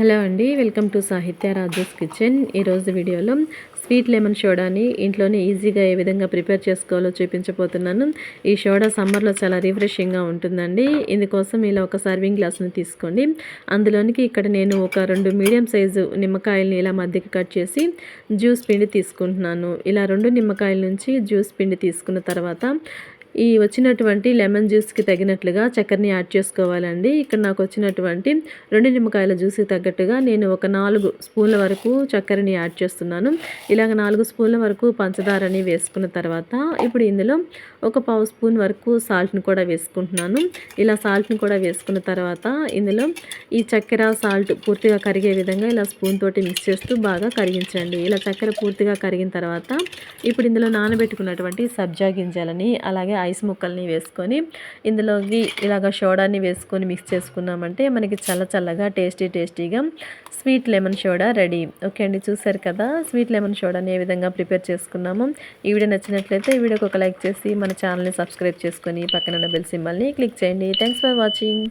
Hello అండి welcome to సాహిత్య Rajesh kitchen. ఈరోజు వీడియోలో స్వీట్ లెమన్ షోడాని ఇంట్లోనే ఈజీగా ఏ విధంగా ప్రిపేర్ చేసుకోవాలో చూపించబోతున్నాను. ఈ షోడా సమ్మర్లో చాలా రిఫ్రెషింగ్గా ఉంటుందండి. ఇందుకోసం ఇలా ఒక సర్వింగ్ గ్లాస్ని తీసుకోండి. అందులోనికి ఇక్కడ నేను ఒక రెండు మీడియం సైజు నిమ్మకాయలని ఇలా మధ్యకి కట్ చేసి జ్యూస్ పిండి తీసుకుంటున్నాను. ఇలా రెండు నిమ్మకాయల నుంచి జ్యూస్ పిండి తీసుకున్న తర్వాత ఈ వచ్చినటువంటి లెమన్ జ్యూస్కి తగినట్లుగా చక్కెరని యాడ్ చేసుకోవాలండి. ఇక్కడ నాకు వచ్చినటువంటి రెండు నిమ్మకాయల జ్యూస్కి తగ్గట్టుగా నేను ఒక నాలుగు స్పూన్ల వరకు చక్కెరని యాడ్ చేస్తున్నాను. ఇలాగ నాలుగు స్పూన్ల వరకు పంచదారని వేసుకున్న తర్వాత ఇప్పుడు ఇందులో ఒక పావు స్పూన్ వరకు సాల్ట్ని కూడా వేసుకుంటున్నాను. ఇలా సాల్ట్ని కూడా వేసుకున్న తర్వాత ఇందులో ఈ చక్కెర సాల్ట్ పూర్తిగా కరిగే విధంగా ఇలా స్పూన్ తోటి మిక్స్ చేస్తూ బాగా కరిగించండి. ఇలా చక్కెర పూర్తిగా కరిగిన తర్వాత ఇప్పుడు ఇందులో నానబెట్టుకున్నటువంటి సబ్జా గింజలని అలాగే ఐస్ ముక్కల్ని వేసుకొని ఇందులోకి ఇలాగ సోడాని వేసుకొని మిక్స్ చేసుకున్నామంటే మనకి చల్ల చల్లగా టేస్టీ టేస్టీగా sweet lemon soda ready. Okay అండి చూసారు కదా? స్వీట్ లెమన్ సోడాని ఏ విధంగా ప్రిపేర్ చేసుకున్నాము? ఈ వీడియో నచ్చినట్లయితే ఈ వీడియోకి ఒక లైక్ చేసి మన ఛానల్ని సబ్స్క్రైబ్ చేసుకొని పక్కన బెల్ సింబల్ని క్లిక్ చేయండి. Thanks for watching.